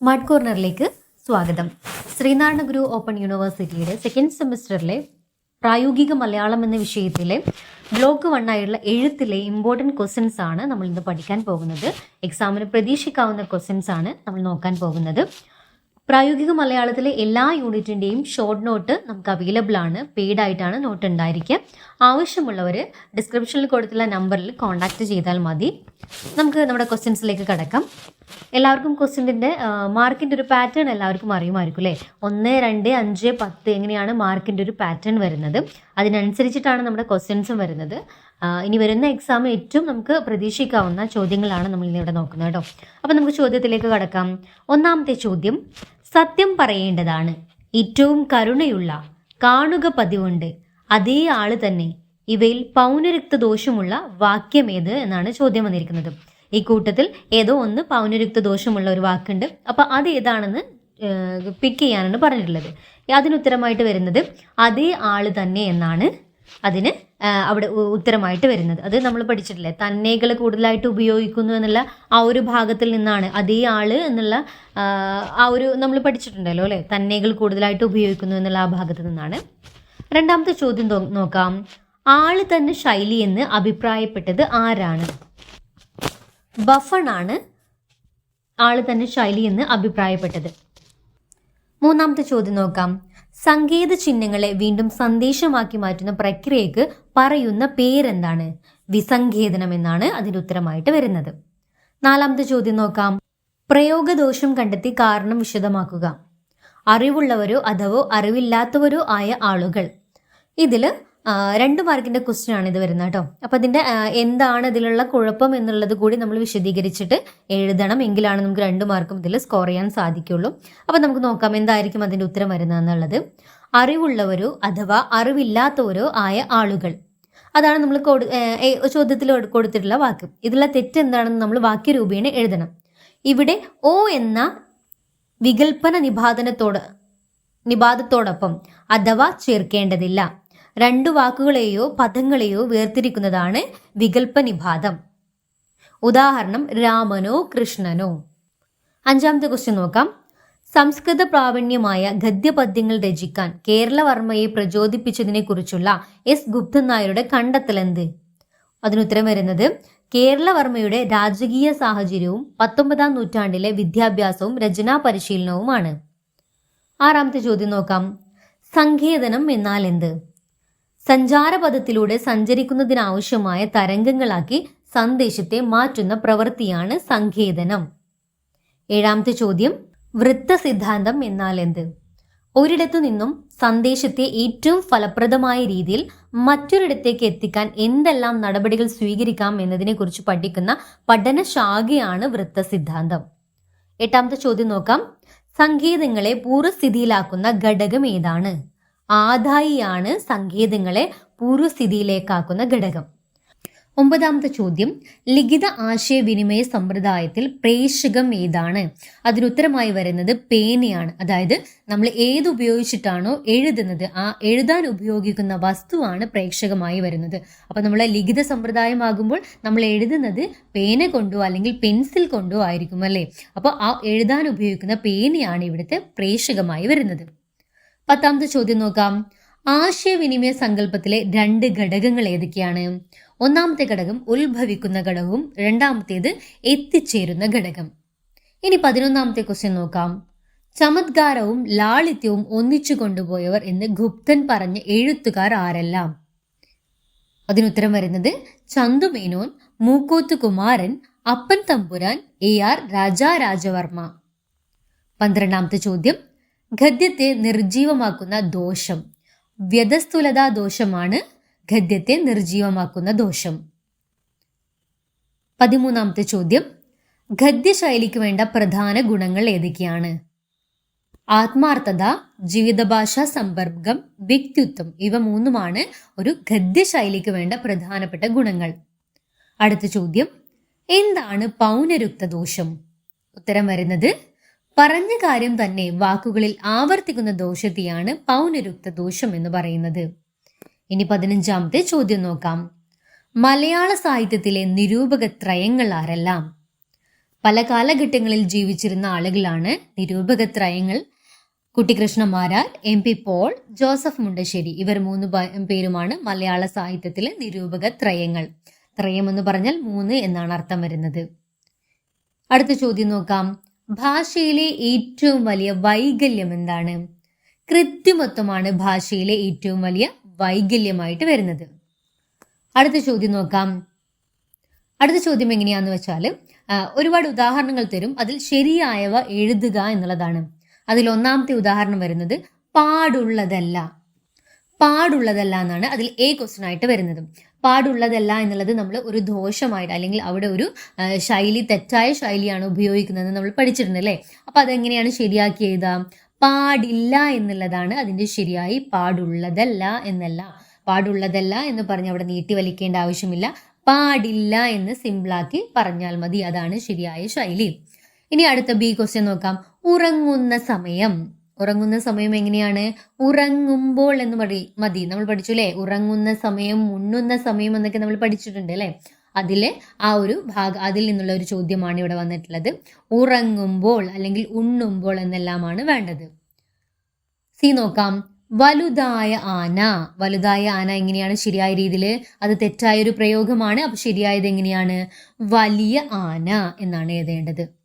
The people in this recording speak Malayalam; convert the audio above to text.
സ്മാർട്ട് കോർണറിലേക്ക് സ്വാഗതം. ശ്രീനാരായണ ഗുരു ഓപ്പൺ യൂണിവേഴ്സിറ്റിയുടെ സെക്കൻഡ് സെമിസ്റ്ററിലെ പ്രായോഗിക മലയാളം എന്ന വിഷയത്തിലെ ബ്ലോക്ക് വൺ ആയുള്ള എഴുത്തിലെ ഇമ്പോർട്ടന്റ് ക്വസ്റ്റ്യൻസ് ആണ് നമ്മൾ ഇന്ന് പഠിക്കാൻ പോകുന്നത്. എക്സാമിന് പ്രതീക്ഷിക്കാവുന്ന ക്വസ്റ്റ്യൻസ് ആണ് നമ്മൾ നോക്കാൻ പോകുന്നത്. പ്രായോഗിക മലയാളത്തിലെ എല്ലാ യൂണിറ്റിന്റെയും ഷോർട്ട് നോട്ട് നമുക്ക് അവൈലബിൾ ആണ്. പെയ്ഡ് ആയിട്ടാണ് നോട്ട് ഉണ്ടായിരിക്കുക. ആവശ്യമുള്ളവർ ഡിസ്ക്രിപ്ഷനിൽ കൊടുത്തുള്ള നമ്പറിൽ കോൺടാക്റ്റ് ചെയ്താൽ മതി. നമുക്ക് നമ്മുടെ ക്വസ്റ്റ്യൻസിലേക്ക് കിടക്കാം. എല്ലാവർക്കും ക്വസ്റ്റ്യന്റെ മാർക്കിന്റെ ഒരു പാറ്റേൺ എല്ലാവർക്കും അറിയുമായിരിക്കും അല്ലേ? ഒന്ന് രണ്ട് അഞ്ച് പത്ത് എങ്ങനെയാണ് മാർക്കിന്റെ ഒരു പാറ്റേൺ വരുന്നത്? അതിനനുസരിച്ചിട്ടാണ് നമ്മുടെ ക്വസ്റ്റ്യൻസും വരുന്നത്. ഇനി വരുന്ന എക്സാം ഏറ്റവും നമുക്ക് പ്രതീക്ഷിക്കാവുന്ന ചോദ്യങ്ങളാണ് നമ്മൾ ഇന്നിവിടെ നോക്കുന്നത് കേട്ടോ. അപ്പോൾ നമുക്ക് ചോദ്യത്തിലേക്ക് കടക്കാം. ഒന്നാമത്തെ ചോദ്യം. സത്യം പറയേണ്ടതാണ്. ഏറ്റവും കരുണയുള്ള കാണുക പതിവുണ്ട്. അതേ ആൾ തന്നെ. ഇവയിൽ പൗനരുക്ത ദോഷമുള്ള വാക്യമേത് എന്നാണ് ചോദ്യം വന്നിരിക്കുന്നത്. ഈ കൂട്ടത്തിൽ ഏതോ ഒന്ന് പൗനരുക്ത ദോഷമുള്ള ഒരു വാക്കുണ്ട്. അപ്പൊ അത് ഏതാണെന്ന് പിക്ക് ചെയ്യാനാണ് പറഞ്ഞിട്ടുള്ളത്. അതിനുത്തരമായിട്ട് വരുന്നത് അതേ ആൾ തന്നെ എന്നാണ് അതിന് അവിടെ ഉത്തരമായിട്ട് വരുന്നത്. അത് നമ്മൾ പഠിച്ചിട്ടില്ലേ? തന്നെകൾ കൂടുതലായിട്ട് ഉപയോഗിക്കുന്നു എന്നുള്ള ആ ഒരു ഭാഗത്തിൽ നിന്നാണ്. അതേ ആൾ എന്നുള്ള ആ, ഒരു നമ്മൾ പഠിച്ചിട്ടുണ്ടല്ലോ അല്ലേ? തന്നെകൾ കൂടുതലായിട്ട് ഉപയോഗിക്കുന്നു എന്നുള്ള ആ ഭാഗത്ത് നിന്നാണ്. രണ്ടാമത്തെ ചോദ്യം നോക്കാം. ആൾ തന്നെ ശൈലി എന്ന് അഭിപ്രായപ്പെട്ടത് ആരാണ്? ബഫൺ ആണ് ആൾ തന്നെ ശൈലി എന്ന് അഭിപ്രായപ്പെട്ടത്. മൂന്നാമത്തെ ചോദ്യം നോക്കാം. സങ്കേത ചിഹ്നങ്ങളെ വീണ്ടും സന്ദേശമാക്കി മാറ്റുന്ന പ്രക്രിയക്ക് പറയുന്ന പേരെന്താണ്? വിസങ്കേതനം എന്നാണ് അതിന്റെ ഉത്തരമായിട്ട് വരുന്നത്. നാലാമത്തെ ചോദ്യം നോക്കാം. പ്രയോഗദോഷം കണ്ടെത്തി കാരണം വിശദമാക്കുക. അറിവുള്ളവരോ അഥവോ അറിവില്ലാത്തവരോ ആയ ആളുകൾ. ഇതിൽ രണ്ട് മാർക്കിന്റെ ക്വസ്റ്റ്യൻ ആണ് ഇത് വരുന്നത് കേട്ടോ. അപ്പൊ അതിന്റെ എന്താണ് ഇതിലുള്ള കുഴപ്പം എന്നുള്ളത് കൂടി നമ്മൾ വിശദീകരിച്ചിട്ട് എഴുതണം. എങ്കിലാണ് നമുക്ക് രണ്ട് മാർക്കും ഇതിൽ സ്കോർ ചെയ്യാൻ സാധിക്കുള്ളൂ. അപ്പൊ നമുക്ക് നോക്കാം എന്തായിരിക്കും അതിന്റെ ഉത്തരം വരുന്നതെന്നുള്ളത് അറിവുള്ളവരോ അഥവാ അറിവില്ലാത്തവരോ ആയ ആളുകൾ. അതാണ് നമ്മൾ ചോദ്യത്തിൽ കൊടുത്തിട്ടുള്ള വാക്ക്. ഇതിലുള്ള തെറ്റ് എന്താണെന്ന് നമ്മൾ വാക്യരൂപേണ എഴുതണം. ഇവിടെ ഓ എന്ന വികൽപ്പന നിബാധനത്തോട് നിബാധത്തോടൊപ്പം അഥവാ ചേർക്കേണ്ടതില്ല. രണ്ടു വാക്കുകളെയോ പദങ്ങളെയോ വേർതിരിക്കുന്നതാണ് വികൽപ്പ നിബാധം ഉദാഹരണം രാമനോ കൃഷ്ണനോ. അഞ്ചാമത്തെ ക്വസ്റ്റ്യൻ നോക്കാം. സംസ്കൃത പ്രാവീണ്യമായ ഗദ്യപദ്യങ്ങൾ രചിക്കാൻ കേരളവർമ്മയെ പ്രചോദിപ്പിച്ചതിനെ കുറിച്ചുള്ള എസ്. ഗുപ്തൻ നായരുടെ കണ്ടെത്തൽ എന്ത് അതിനുത്തരം വരുന്നത് കേരളവർമ്മയുടെ രാജകീയ സാഹചര്യവും പത്തൊമ്പതാം നൂറ്റാണ്ടിലെ വിദ്യാഭ്യാസവും രചനാ പരിശീലനവുമാണ് ആറാമത്തെ ചോദ്യം നോക്കാം. സങ്കേതനം എന്നാൽ എന്ത്? സഞ്ചാരപഥത്തിലൂടെ സഞ്ചരിക്കുന്നതിനാവശ്യമായ തരംഗങ്ങളാക്കി സന്ദേശത്തെ മാറ്റുന്ന പ്രവൃത്തിയാണ് സങ്കേതനം. ഏഴാമത്തെ ചോദ്യം വൃത്ത സിദ്ധാന്തം എന്നാൽ എന്ത് ഒരിടത്തു നിന്നും സന്ദേശത്തെ ഏറ്റവും ഫലപ്രദമായ രീതിയിൽ മറ്റൊരിടത്തേക്ക് എത്തിക്കാൻ എന്തെല്ലാം നടപടികൾ സ്വീകരിക്കാം എന്നതിനെക്കുറിച്ച് പഠിക്കുന്ന പഠനശാഖയാണ് വൃത്ത സിദ്ധാന്തം എട്ടാമത്തെ ചോദ്യം നോക്കാം. സങ്കേതങ്ങളെ പൂർവസ്ഥിതിയിലാക്കുന്ന ഘടകം ഏതാണ്? ആദായിയാണ് സങ്കേതങ്ങളെ പൂർവസ്ഥിതിയിലേക്കാക്കുന്ന ഘടകം. ഒമ്പതാമത്തെ ചോദ്യം ലിഖിത ആശയവിനിമയ സമ്പ്രദായത്തിൽ പ്രേഷകം ഏതാണ്? അതിനുത്തരമായി വരുന്നത് പേനയാണ്. അതായത് നമ്മൾ ഏത് ഉപയോഗിച്ചിട്ടാണോ എഴുതുന്നത് ആ എഴുതാൻ ഉപയോഗിക്കുന്ന വസ്തുവാണ് പ്രേക്ഷകമായി വരുന്നത്. അപ്പോൾ നമ്മൾ ലിഖിത സമ്പ്രദായമാകുമ്പോൾ നമ്മൾ എഴുതുന്നത് പേന കൊണ്ടോ അല്ലെങ്കിൽ പെൻസിൽ കൊണ്ടോ ആയിരിക്കും അല്ലേ? അപ്പോൾ ആ എഴുതാൻ ഉപയോഗിക്കുന്ന പേനയാണ് ഇവിടുത്തെ പ്രേക്ഷകമായി വരുന്നത്. പത്താമത്തെ ചോദ്യം നോക്കാം. ആശയവിനിമയ സങ്കല്പത്തിലെ രണ്ട് ഘടകങ്ങൾ ഏതൊക്കെയാണ്? ഒന്നാമത്തെ ഘടകം ഉത്ഭവിക്കുന്ന ഘടകവും രണ്ടാമത്തേത് എത്തിച്ചേരുന്ന ഘടകം. ഇനി പതിനൊന്നാമത്തെ ക്വസ്റ്റ്യൻ നോക്കാം. ചമത്കാരവും ലാളിത്യവും ഒന്നിച്ചു കൊണ്ടുപോയവർ എന്ന് ഗുപ്തൻ പറഞ്ഞ എഴുത്തുകാർ ആരെല്ലാം? അതിനുത്തരം വരുന്നത് ചന്തുമേനോൻ മൂക്കോത്ത് കുമാരൻ അപ്പൻ തമ്പുരാൻ എ ആർ രാജാ രാജവർമ്മ. പന്ത്രണ്ടാമത്തെ ചോദ്യം ഗദ്യത്തെ നിർജീവമാക്കുന്ന ദോഷം. വ്യതസ്തുലതാ ദോഷമാണ് ഗദ്യത്തെ നിർജീവമാക്കുന്ന ദോഷം. പതിമൂന്നാമത്തെ ചോദ്യം. ഗദ്യശൈലിക്ക് വേണ്ട പ്രധാന ഗുണങ്ങൾ ഏതൊക്കെയാണ്? ആത്മാർത്ഥത ജീവിതഭാഷാ സമ്പർക്കം വ്യക്തിത്വം ഇവ മൂന്നുമാണ് ഒരു ഗദ്യശൈലിക്ക് വേണ്ട പ്രധാനപ്പെട്ട ഗുണങ്ങൾ. അടുത്ത ചോദ്യം. എന്താണ് പൗനരുക്ത ദോഷം? ഉത്തരം വരുന്നത് പറഞ്ഞ കാര്യം തന്നെ വാക്കുകളിൽ ആവർത്തിക്കുന്ന ദോഷത്തെയാണ് പൗനരുക്ത ദോഷം എന്ന് പറയുന്നത്. ഇനി പതിനഞ്ചാമത്തെ ചോദ്യം നോക്കാം. മലയാള സാഹിത്യത്തിലെ നിരൂപക ത്രയങ്ങൾ ആരെല്ലാം? പല കാലഘട്ടങ്ങളിൽ ജീവിച്ചിരുന്ന ആളുകളാണ് നിരൂപക ത്രയങ്ങൾ. Kuttikrishna Marar M P Paul Joseph Mundassery ഇവർ മൂന്ന് പേരുമാണ് മലയാള സാഹിത്യത്തിലെ നിരൂപക ത്രയങ്ങൾ. ത്രയം എന്ന് പറഞ്ഞാൽ മൂന്ന് എന്നാണ് അർത്ഥം വരുന്നത്. അടുത്ത ചോദ്യം നോക്കാം. ഭാഷയിലെ ഏറ്റവും വലിയ വൈകല്യം എന്താണ്? കൃത്രിമത്വമാണ് ഭാഷയിലെ ഏറ്റവും വലിയ വൈകല്യമായിട്ട് വരുന്നത്. അടുത്ത ചോദ്യം നോക്കാം. അടുത്ത ചോദ്യം എങ്ങനെയാന്ന് വെച്ചാൽ ഒരുപാട് ഉദാഹരണങ്ങൾ തരും. അതിൽ ശരിയായവ എഴുതുക എന്നുള്ളതാണ്. അതിൽ ഒന്നാമത്തെ ഉദാഹരണം വരുന്നത് പാടുള്ളതല്ല. പാടുള്ളതല്ല എന്നാണ് അതിൽ എ ക്വസ്റ്റ്യൻ ആയിട്ട് വരുന്നത്. പാടുള്ളതല്ല എന്നുള്ളത് നമ്മൾ ഒരു ദോഷമായിട്ട് അല്ലെങ്കിൽ അവിടെ ഒരു ശൈലി തെറ്റായ ശൈലിയാണ് ഉപയോഗിക്കുന്നത് നമ്മൾ പഠിച്ചിട്ടുണ്ട് അല്ലേ? അപ്പൊ അതെങ്ങനെയാണ് ശരിയാക്കി എഴുതാം പാടില്ല എന്നുള്ളതാണ് അതിന്റെ ശരിയായി പാടുള്ളതല്ല എന്നല്ല. പാടുള്ളതല്ല എന്ന് പറഞ്ഞ് അവിടെ നീട്ടി വലിക്കേണ്ട ആവശ്യമില്ല. പാടില്ല എന്ന് സിമ്പിളാക്കി പറഞ്ഞാൽ മതി. അതാണ് ശരിയായ ശൈലി. ഇനി അടുത്ത ബി ക്വസ്റ്റ്യൻ നോക്കാം. ഉറങ്ങുന്ന സമയം. ഉറങ്ങുന്ന സമയം എങ്ങനെയാണ്? ഉറങ്ങുമ്പോൾ എന്ന് മതി മതി. നമ്മൾ പഠിച്ചു അല്ലേ ഉറങ്ങുന്ന സമയം ഉണ്ണുന്ന സമയം എന്നൊക്കെ നമ്മൾ പഠിച്ചിട്ടുണ്ട് അല്ലേ? അതിലെ ആ ഒരു ഭാഗ അതിൽ നിന്നുള്ള ഒരു ചോദ്യമാണ് ഇവിടെ വന്നിട്ടുള്ളത്. ഉറങ്ങുമ്പോൾ അല്ലെങ്കിൽ ഉണ്ണുമ്പോൾ എന്നെല്ലാമാണ് വേണ്ടത്. സി നോക്കാം. വലുതായ ആന. വലുതായ ആന എങ്ങനെയാണ്? ശരിയായ രീതിയിൽ അത് തെറ്റായ ഒരു പ്രയോഗമാണ്. അപ്പൊ ശരിയായത് എങ്ങനെയാണ്? വലിയ ആന എന്നാണ് എഴുതേണ്ടത്.